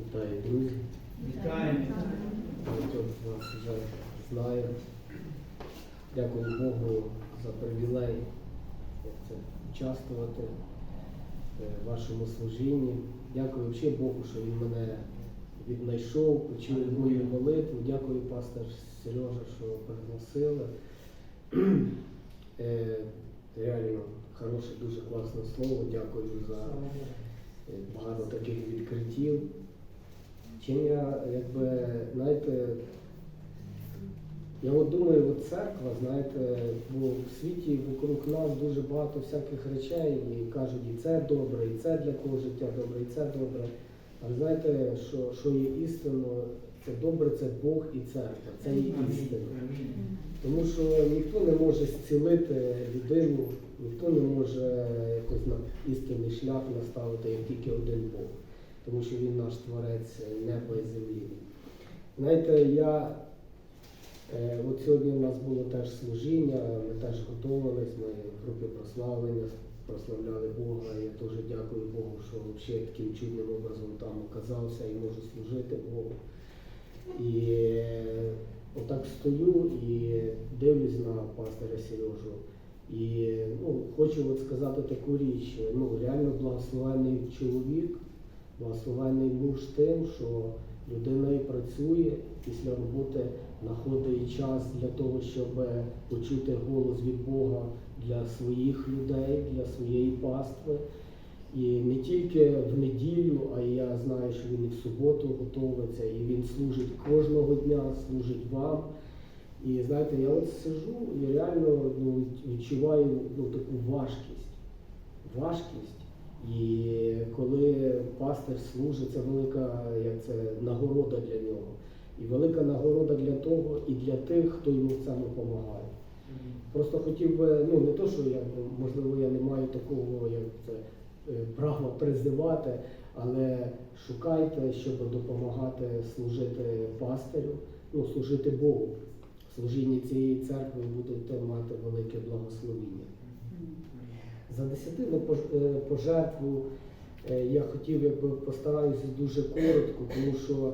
Вітаю, друзі. Багатьох вас вже знаю. Дякую Богу за привілей як це, участвувати е, в вашому служінні. Дякую взагалі Богу, що Він мене віднайшов, почув мою молитву. Дякую, пастор Сережа, що пригласили. Е, Реально хороше, дуже класне слово. Дякую за е, багато таких відкриттів. Чим я, якби, знаєте, я от думаю, от церква, знаєте, бо в світі вокруг нас дуже багато всяких речей, і кажуть, і це добре, і це для кого життя добре, і це добре. Але знаєте, що, що є істинно, це добре, це Бог і церква, це є істина. Тому що ніхто не може зцілити людину, ніхто не може якось на істинний шлях наставити, як тільки один Бог. Тому що він наш творець неба і землі. Знаєте, я е, от сьогодні у нас було теж служіння, ми теж готувались, ми в групі прославлення прославляли Бога. Я дуже дякую Богу, що взагалі таким чудним образом там оказався і можу служити Богу. І е, отак стою і дивлюсь на пастора Сережу. І ну, хочу от сказати таку річ. Ну, реально благословений чоловік, благословений муж тим, що людина і працює після роботи, знаходить час для того, щоб почути голос від Бога для своїх людей, для своєї пастви. І не тільки в неділю, а я знаю, що він і в суботу готовиться, і він служить кожного дня, служить вам. І знаєте, я от сижу і реально ну, відчуваю ну, таку важкість. Важкість. І коли пастир служить, це велика як це, нагорода для нього. І велика нагорода для того і для тих, хто йому в цьому допомагає. Просто хотів би, ну не то, що я можливо я не маю такого як це е, права призивати, але шукайте, щоб допомагати служити пастирю, ну служити Богу. Служінні цієї церкви будете мати велике благословіння. За десятину е, пожертву е, я хотів якби постараюся дуже коротко, тому що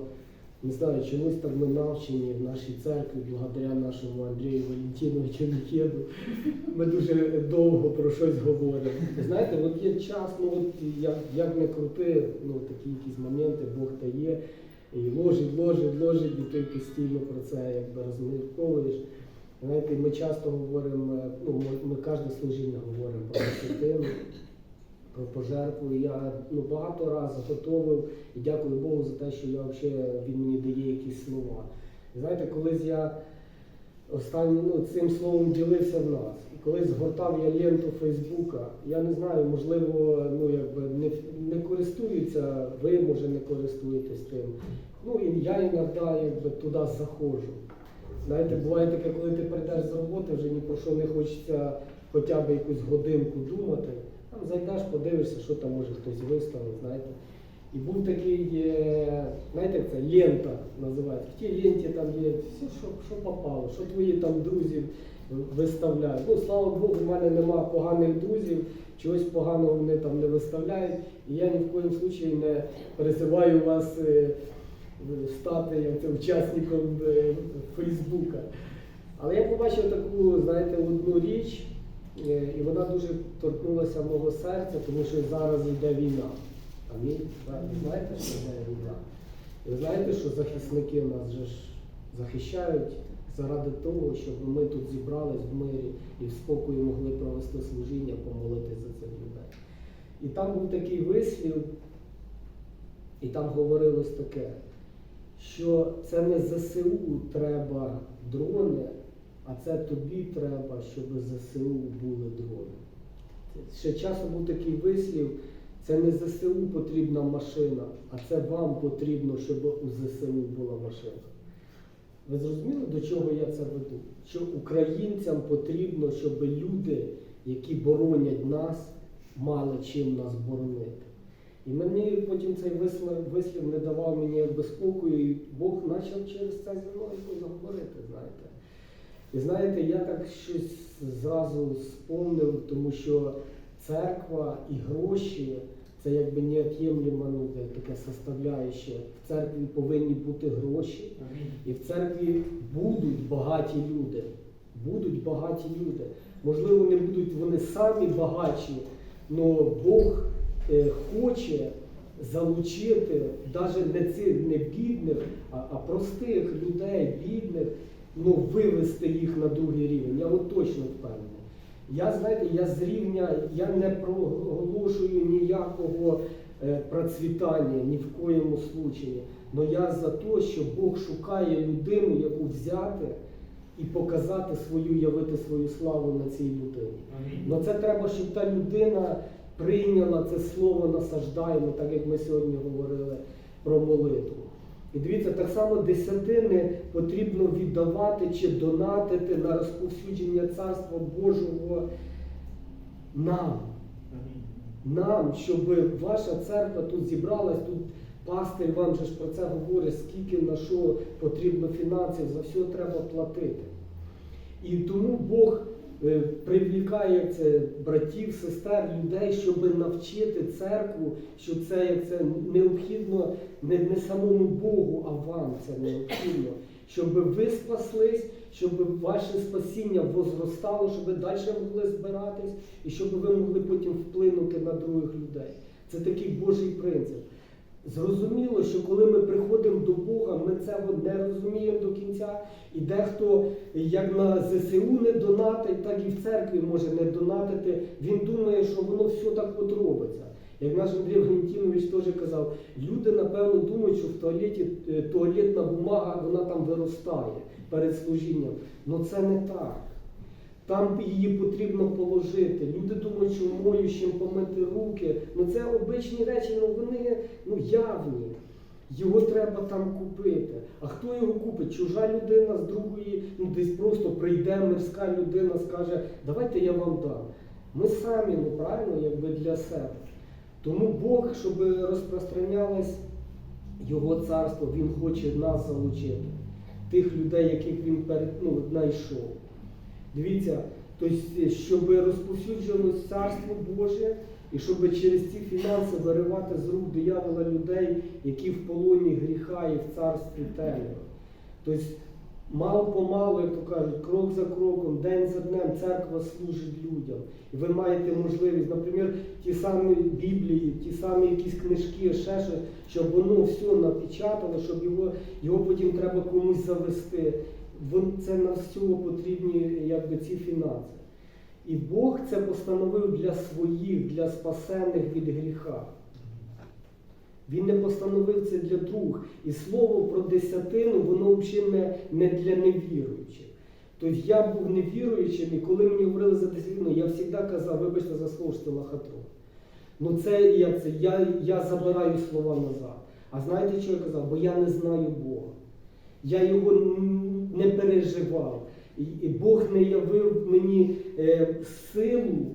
не знаю, чомусь так ми навчені в нашій церкві, благодаря нашому Андрію Валентиновичу Міхеду. Ми дуже довго про щось говоримо. Знаєте, от є час, ну от як, як не крути, ну такі якісь моменти Бог дає, і ложить, ложить, ложить, і ти постійно про це якби розмірковуєш. Знаєте, ми часто говоримо, е, ну ми, кожне служіння говоримо про десятину, про пожертву. Я ну, багато разів готовив і дякую Богу за те, що я взагалі він мені дає якісь слова. Знаєте, колись я останнім ну, цим словом ділився в нас. І коли згортав я ленту Фейсбука, я не знаю, можливо, ну якби не, не користуються, ви може не користуєтесь тим. Ну і я іноді туди заходжу. Знаєте, буває таке, коли ти прийдеш з роботи, вже ні про що не хочеться хоча б якусь годинку думати. Там зайдеш, подивишся, що там може хтось виставив, знаєте. І був такий, е, знаєте, як це лента називається. В тій ленті там є все, що, що попало, що твої там друзі виставляють. Ну, слава Богу, в мене нема поганих друзів, чогось поганого вони там не виставляють. І я ні в коїм случаї не призиваю вас е, стати учасником е, Фейсбука. Але я побачив таку, знаєте, одну річ, е, і вона дуже торкнулася мого серця, тому що зараз йде війна. Амінь. Ви знаєте, що йде війна? І ви знаєте, що захисники нас же ж захищають заради того, щоб ми тут зібрались в мирі і в спокої могли провести служіння, помолитися за цих людей. І там був такий вислів, і там говорилось таке, що це не ЗСУ треба дрони, а це тобі треба, щоб ЗСУ були дрони. Ще часом був такий вислів, це не ЗСУ потрібна машина, а це вам потрібно, щоб у ЗСУ була машина. Ви зрозуміли, до чого я це веду? Що українцям потрібно, щоб люди, які боронять нас, мали чим нас боронити. І мені потім цей вислів, вислів не давав мені якби спокою, і Бог почав через це зі мною говорити, знаєте. І знаєте, я так щось зразу спомнив, тому що церква і гроші це якби неот'ємлема ну, як таке составляюче. В церкві повинні бути гроші, і в церкві будуть багаті люди. Будуть багаті люди. Можливо, не будуть вони самі багатші, але Бог хоче залучити навіть не цих не бідних, а, а простих людей, бідних, ну, вивести їх на другий рівень. Я от точно впевнений. Я знаєте, я з рівня, я не проголошую ніякого е, процвітання ні в коєму случаї. Але я за те, що Бог шукає людину, яку взяти і показати свою, явити свою славу на цій людині. Ну це треба, щоб та людина прийняла це слово насаждаємо, так як ми сьогодні говорили про молитву. І дивіться, так само десятини потрібно віддавати чи донатити на розповсюдження Царства Божого нам. Нам, щоб ваша церква тут зібралась, тут пастир вам же ж про це говорить, скільки на що потрібно фінансів, за все треба платити. І тому Бог привлікає як це братів, сестер, людей, щоб навчити церкву, що це як це необхідно не, не самому Богу, а вам це необхідно. Щоб ви спаслись, щоб ваше спасіння возростало, щоб ви далі могли збиратись і щоб ви могли потім вплинути на других людей. Це такий Божий принцип. Зрозуміло, що коли ми приходимо до Бога, ми цього не розуміємо до кінця. І дехто як на ЗСУ не донатить, так і в церкві може не донатити. Він думає, що воно все так от робиться. Як наш Андрій Валентинович теж казав, люди напевно думають, що в туалеті е, туалетна бумага вона там виростає перед служінням. Ну це не так. Там її потрібно положити. Люди думають, що моющим помити руки. Ну це обичні речі, ну вони ну, явні. Його треба там купити. А хто його купить? Чужа людина з другої, ну десь просто прийде мирська людина, скаже, давайте я вам дам. Ми самі, ну правильно, якби для себе. Тому Бог, щоб розпространялось Його царство, Він хоче нас залучити, тих людей, яких він ну, знайшов. Дивіться, тобто, щоб розповсюджувалось царство Боже, і щоб через ці фінанси виривати з рук диявола людей, які в полоні гріха і в царстві темряви. Тобто, мало помалу, як то кажуть, крок за кроком, день за днем церква служить людям. І ви маєте можливість, наприклад, ті самі Біблії, ті самі якісь книжки, ще щось, щоб воно все напечатало, щоб його, його потім треба комусь завести. Це на всього потрібні якби, ці фінанси. І Бог це постановив для своїх, для спасених від гріха. Він не постановив це для друг. І слово про десятину, воно взагалі не, не для невіруючих. Тобто я був невіруючим, і коли мені говорили за десятину, я завжди казав, вибачте за слово, що це лохотрон. Ну це як це? Я, я забираю слова назад. А знаєте, що я казав? Бо я не знаю Бога. Я його не переживав. І, Бог не явив мені е, силу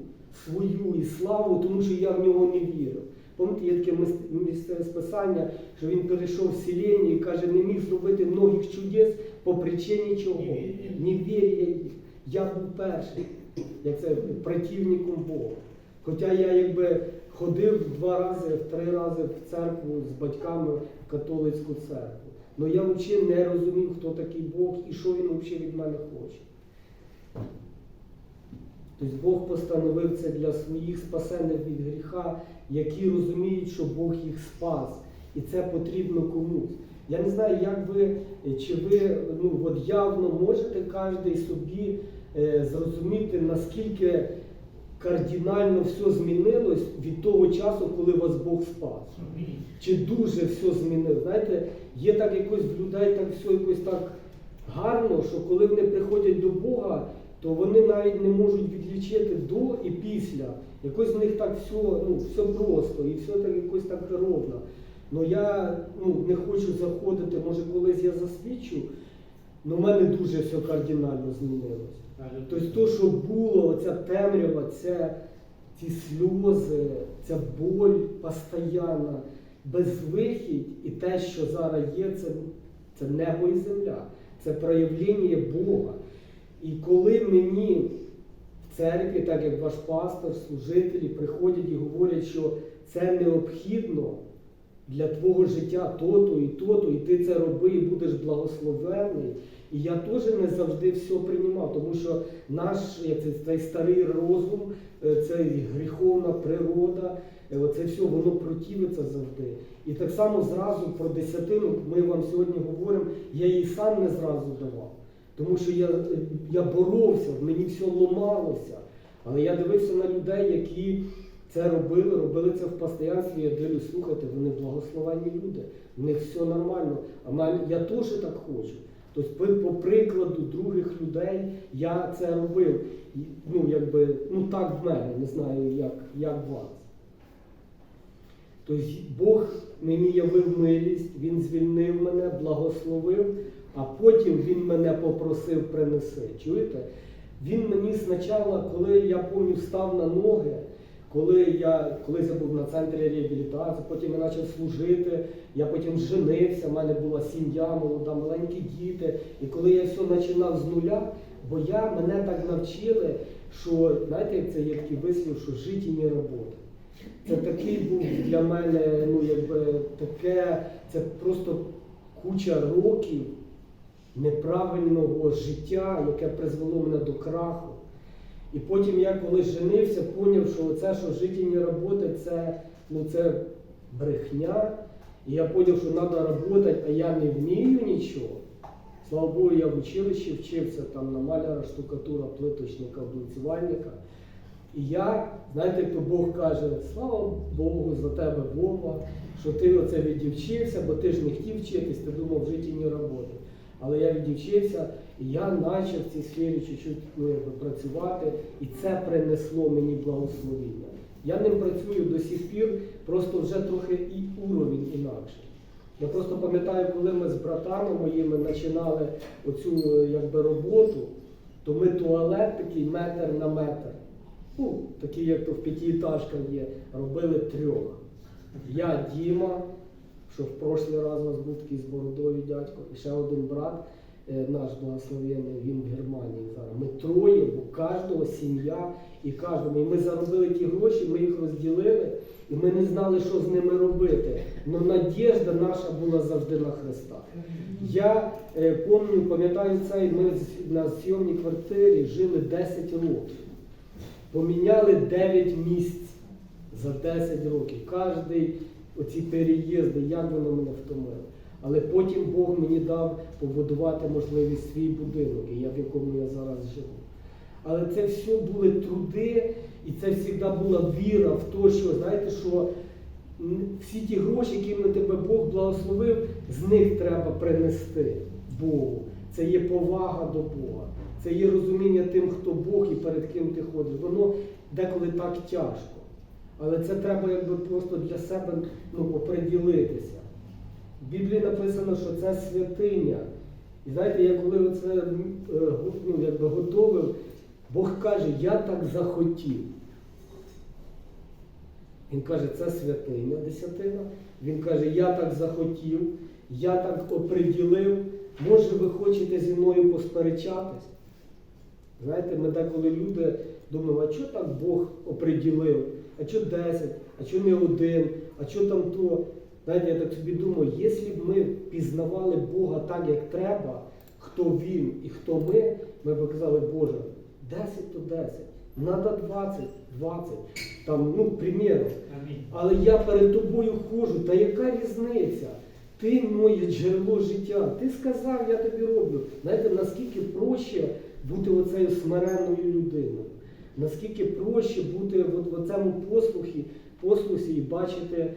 свою і славу, тому що я в нього не вірив. Пам'ятаєте, є таке місце списання, що він перейшов в селення і каже, не міг зробити многих чудес по причині чого? Невір'я. Невір'я їх. Я був перший, як це противником Бога. Хоча я якби ходив два рази, в три рази в церкву з батьками в католицьку церкву. Але я взагалі не розумів, хто такий Бог і що він взагалі від мене хоче. Тобто Бог постановив це для своїх спасених від гріха, які розуміють, що Бог їх спас. І це потрібно комусь. Я не знаю, як ви, чи ви ну, от явно можете кожен собі е, зрозуміти, наскільки кардинально все змінилось від того часу, коли вас Бог спас. Чи дуже все змінило? Знаєте, є так якось в людей так все якось так гарно, що коли вони приходять до Бога, то вони навіть не можуть відлічити до і після. Якось в них так все, ну, все просто і все так якось так ровно. Ну я ну, не хочу заходити, може колись я засвідчу, але в мене дуже все кардинально змінилось. Тобто то, що було, оця темрява, це, ці сльози, ця боль постійна, безвихідь і те, що зараз є, це, це небо і земля, це проявлення Бога. І коли мені в церкві, так як ваш пастор, служителі приходять і говорять, що це необхідно для твого життя то-то і то-то, і ти це роби, і будеш благословений. І я теж не завжди все приймав, тому що наш як це, цей старий розум, е, це гріховна природа, е, оце все воно противиться завжди. І так само зразу про десятину ми вам сьогодні говоримо, я її сам не зразу давав. Тому що я, я боровся, мені все ломалося. Але я дивився на людей, які це робили, робили це в постоянстві. Я дивлюсь, слухайте, вони благословенні люди, в них все нормально. А я теж так хочу. Тобто, по, прикладу других людей я це робив. Ну, якби, ну так в мене, не знаю, як, як вас. Тобто Бог мені явив милість, Він звільнив мене, благословив, а потім Він мене попросив принеси. Чуєте? Він мені спочатку, коли я пам'ятаю, став на ноги, коли я колись я був на центрі реабілітації, потім я почав служити, я потім женився, в мене була сім'я, молода, маленькі діти. І коли я все починав з нуля, бо я мене так навчили, що знаєте, це є такий вислів, що життя не робота. Це такий був для мене, ну якби таке, це просто куча років неправильного життя, яке призвело мене до краху. І потім я коли женився, зрозумів, що це, що життя роботи, це, ну, це брехня. І я зрозумів, що треба працювати, а я не вмію нічого. Слава Богу, я в училищі вчився там на маляра, штукатура, плиточника, облицювальника. І я, знаєте, то Бог каже, слава Богу за тебе, Бога, що ти оце відівчився, бо ти ж не хотів вчитись, ти думав в житті не роботи. Але я відівчився, я почав в цій сфері чуть-чуть ну, працювати, і це принесло мені благословіння. Я ним працюю до сих пір, просто вже трохи і уровень інакший. Я просто пам'ятаю, коли ми з братами моїми починали оцю якби, роботу, то ми туалет такий метр на метр. Ну, такий, як то в п'ятиэтажках є, робили трьох. Я Діма, що в прошлий раз у нас був такий з бородою дядько, і ще один брат, наш благословенний, він в Германії зараз. Ми троє, бо кожного сім'я і кожному. І ми заробили ті гроші, ми їх розділили, і ми не знали, що з ними робити. Но надіжда наша була завжди на Христа. Я е, помню, пам'ятаю цей, ми на зйомній квартирі жили 10 років. Поміняли 9 місць за 10 років. Кожний оці переїзди, як воно мене втомило. Але потім Бог мені дав побудувати можливість свій будинок, і я в якому я зараз живу. Але це все були труди, і це завжди була віра в те, що знаєте, що всі ті гроші, якими тебе Бог благословив, з них треба принести Богу. Це є повага до Бога, це є розуміння тим, хто Бог і перед ким ти ходиш. Воно деколи так тяжко. Але це треба якби просто для себе ну, оприділитися. В Біблії написано, що це святиня. І знаєте, я коли оце е, ну, якби готовив, Бог каже, я так захотів. Він каже, це святиня десятина. Він каже, я так захотів, я так оприділив. Може, ви хочете зі мною посперечатись? Знаєте, ми деколи люди думаємо, а що так Бог оприділив? А що 10, а що не один, а що там то? Знаєте, я так собі думаю, якщо б ми пізнавали Бога так, як треба, хто Він і хто ми, ми б казали, Боже, 10 то 10, треба 20, 20. Там, ну, приміром. Але я перед тобою ходжу, та яка різниця? Ти моє джерело життя. Ти сказав, я тобі роблю. Знаєте, наскільки проще бути оцею смиренною людиною, наскільки проще бути от в цьому послухі, послусі і бачити,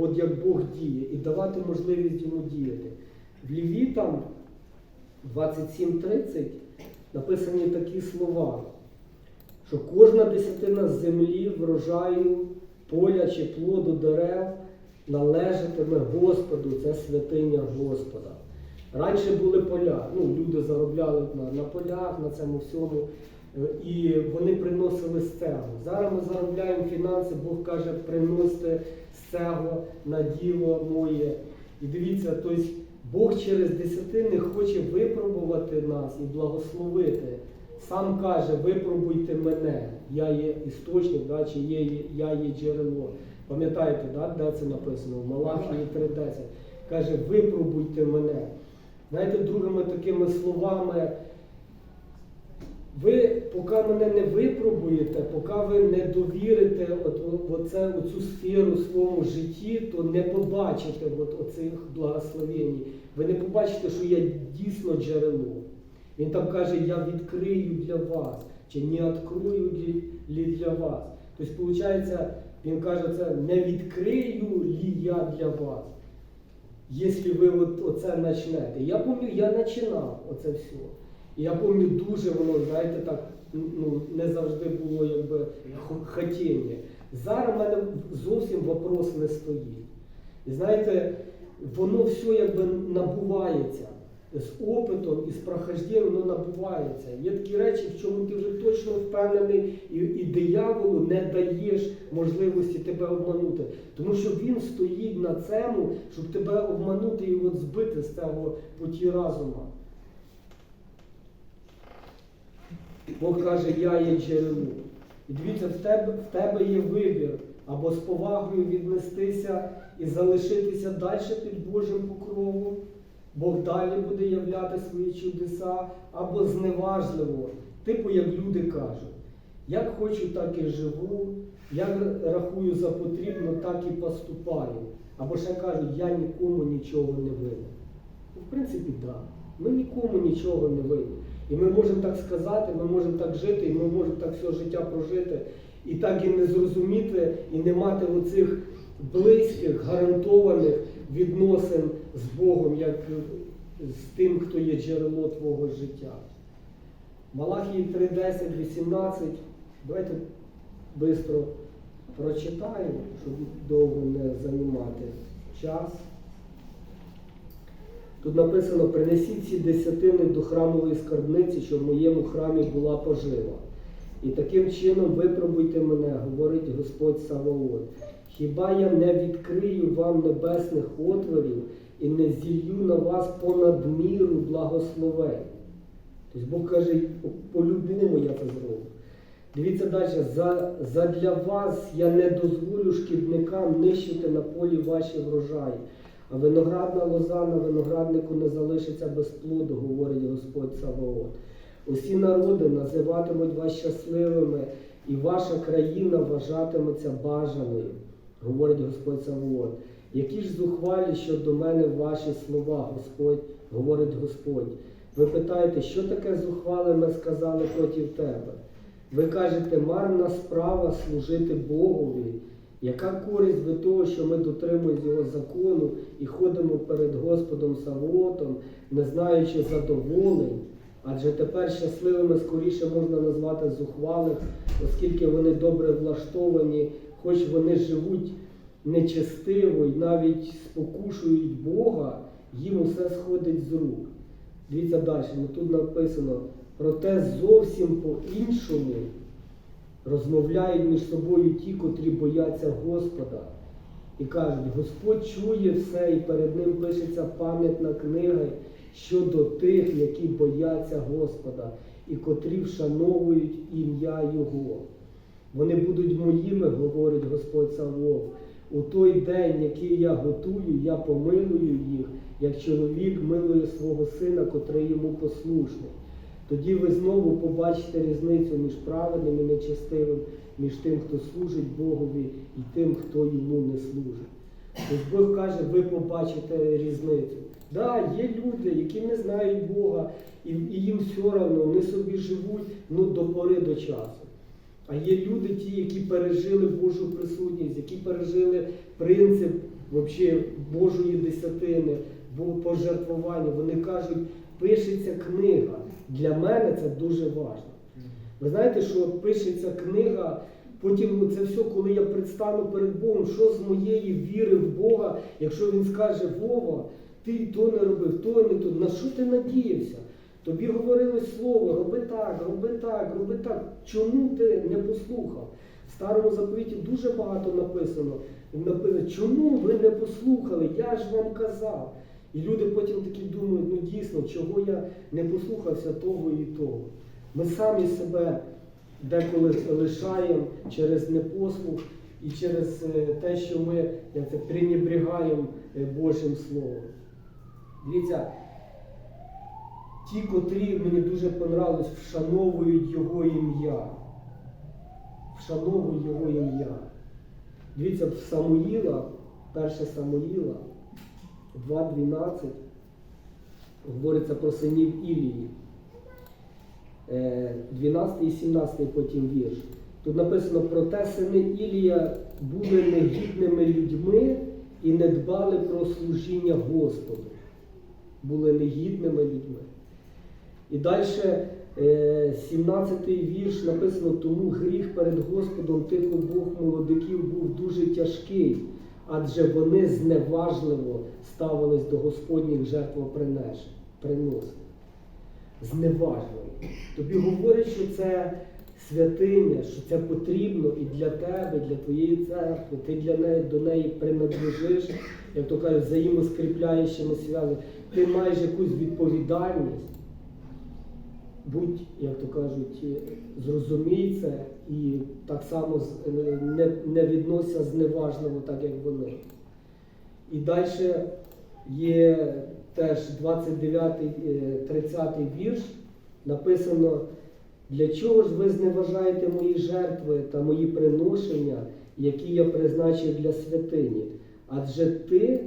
от як Бог діє, і давати можливість йому діяти. В Лівітам 27.30 написані такі слова що кожна десятина землі, врожаю, поля чи плоду дерев належатиме Господу, це святиня Господа. Раніше були поля, ну, люди заробляли на, на полях, на цьому всьому, е, і вони приносили з цього. Зараз ми заробляємо фінанси, Бог каже, приносите з цього на діло моє. І дивіться, тобто Бог через десятини хоче випробувати нас і благословити. Сам каже, випробуйте мене, я є істочник, да, чи є, я є джерело. Пам'ятаєте, да, де це написано? В Малахії 3.10. Каже, випробуйте мене. Знаєте, другими такими словами, ви, поки мене не випробуєте, поки ви не довірите от, оце, оцю сферу своєму житті, то не побачите от, оцих благословень. Ви не побачите, що я дійсно джерело. Він там каже, я відкрию для вас, чи не відкрию для вас. Тобто, виходить, він каже, це не відкрию лі я для вас. Якщо ви от, оце почнете. Я пам'ятаю, я починав оце все. І я пам'ятаю, дуже воно, знаєте, так ну, не завжди було якби хотіння. Зараз в мене зовсім вопрос не стоїть. І знаєте, воно все якби набувається. З опитом і з прохожденням воно набувається. Є такі речі, в чому ти вже точно впевнений, і, і дияволу не даєш можливості тебе обманути. Тому що він стоїть на цьому, щоб тебе обманути і от збити з цього путі разума. Бог каже, я є джерело. І дивіться, в тебе, в тебе є вибір або з повагою віднестися і залишитися далі під Божим покровом. Бог далі буде являти свої чудеса, або зневажливо, типу, як люди кажуть, як хочу, так і живу, як рахую за потрібно, так і поступаю. Або ще кажуть, я нікому нічого не винен. В принципі, так. Да. Ми нікому нічого не винні. І ми можемо так сказати, ми можемо так жити, і ми можемо так все життя прожити, і так і не зрозуміти, і не мати оцих близьких, гарантованих відносин з Богом, як з тим, хто є джерело твого життя. Малахії 3, 10, 18. Давайте швидко прочитаємо, щоб довго не займати час. Тут написано: принесіть ці десятини до храмової скарбниці, що в моєму храмі була пожива. І таким чином випробуйте мене, говорить Господь Саваот. Хіба я не відкрию вам небесних отворів і не зілью на вас понад міру благословень? Тобто Бог каже, по-любому я це зроблю. Дивіться далі, за, задля вас я не дозволю шкідникам нищити на полі ваші врожаї. А виноградна лоза на винограднику не залишиться без плоду, говорить Господь Саваот. Усі народи називатимуть вас щасливими, і ваша країна вважатиметься бажаною, говорить Господь Саваот. Які ж зухвалі щодо мене ваші слова, Господь, говорить Господь. Ви питаєте, що таке зухвале ми сказали проти тебе? Ви кажете, марна справа служити Богові. Яка користь від того, що ми дотримуємося його закону і ходимо перед Господом Савотом, не знаючи задоволень? Адже тепер щасливими скоріше можна назвати зухвалих, оскільки вони добре влаштовані, хоч вони живуть нечестиво і навіть спокушують Бога, їм усе сходить з рук. Дивіться далі, ну тут написано, проте зовсім по-іншому розмовляють між собою ті, котрі бояться Господа. І кажуть, Господь чує все, і перед ним пишеться пам'ятна книга щодо тих, які бояться Господа, і котрі вшановують ім'я Його. Вони будуть моїми, говорить Господь Савов. У той день, який я готую, я помилую їх, як чоловік милує свого сина, котрий йому послушний. Тоді ви знову побачите різницю між праведним і нечестивим, між тим, хто служить Богові, і тим, хто йому не служить. Тобто Бог каже, ви побачите різницю. Так, да, є люди, які не знають Бога, і, і їм все одно, вони собі живуть ну, до пори до часу. А є люди, ті, які пережили Божу присутність, які пережили принцип вообще, Божої десятини, пожертвування. Вони кажуть, пишеться книга. Для мене це дуже важливо. Ви знаєте, що пишеться книга, потім це все, коли я предстану перед Богом, що з моєї віри в Бога, якщо він скаже, Вова, ти то не робив, то не то, на що ти надіявся? Тобі говорили слово, роби так, роби так, роби так. Чому ти не послухав? В старому заповіті дуже багато написано. Написано, чому ви не послухали? Я ж вам казав. І люди потім такі думають, ну дійсно, чого я не послухався того і того. Ми самі себе деколи лишаємо через непослух і через е, те, що ми як це, пренебрігаємо е, Божим Словом. Дивіться, ті, котрі мені дуже понравилось, вшановують Його ім'я. Вшановують Його ім'я. Дивіться, в Самуїла, 1 Самуїла 2.12 говориться про синів Ілії. Е, 12 і 17 потім вірш. Тут написано про те, сини Ілія були негідними людьми і не дбали про служіння Господу. Були негідними людьми. І далі 17 вірш написано, тому гріх перед Господом тих обох молодиків був дуже тяжкий, адже вони зневажливо ставились до Господніх жертвоприносин. Зневажливо. Тобі говорять, що це святиня, що це потрібно і для тебе, і для твоєї церкви. Ти для неї до неї принадлежиш, як то кажуть, взаємоскріпляючими зв'язками. Ти маєш якусь відповідальність. Будь, як то кажуть, зрозумій це і так само не, не відносься зневажливо, так як вони. І далі є теж 29-30 вірш, написано, для чого ж ви зневажаєте мої жертви та мої приношення, які я призначив для святині? Адже ти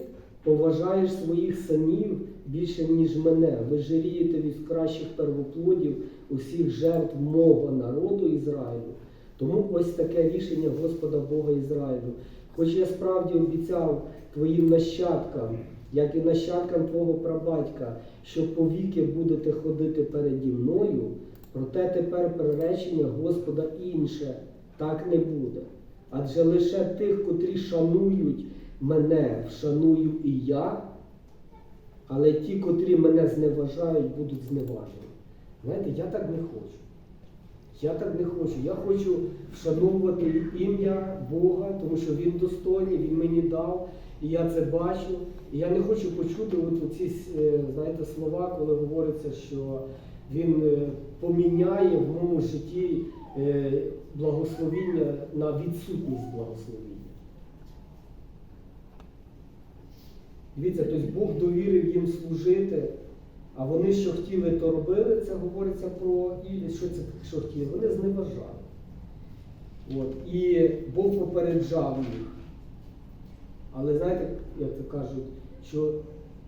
поважаєш своїх синів більше, ніж мене. Ви жалієте від кращих первоплодів усіх жертв мого народу Ізраїлю. Тому ось таке рішення Господа Бога Ізраїлю. Хоч я справді обіцяв твоїм нащадкам, як і нащадкам твого прабатька, що повіки будете ходити переді мною, проте тепер приречення Господа інше, так не буде. Адже лише тих, котрі шанують мене, вшаную і я, але ті, котрі мене зневажають, будуть зневажені. Знаєте, я так не хочу. Я так не хочу. Я хочу вшановувати ім'я Бога, тому що Він достойний, Він мені дав, і я це бачу. І я не хочу почути от ці знаєте, слова, коли говориться, що Він е, поміняє в моєму житті е, благословіння на відсутність благословіння. Дивіться, тобто Бог довірив їм служити, а вони що хотіли, то робили. Це говориться про Ілі, що це що хотіли? Вони зневажали. От. І Бог попереджав їх. Але знаєте, як то кажуть, що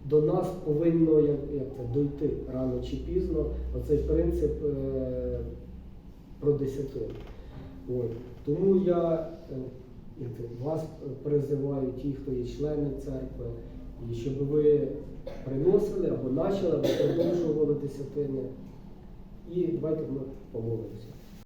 до нас повинно як, як це, дойти рано чи пізно оцей принцип е, про десятину. От. Тому я е, вас призиваю, ті, хто є члени церкви, і щоб ви приносили або почали, або продовжували десятини. І давайте ми помолимося.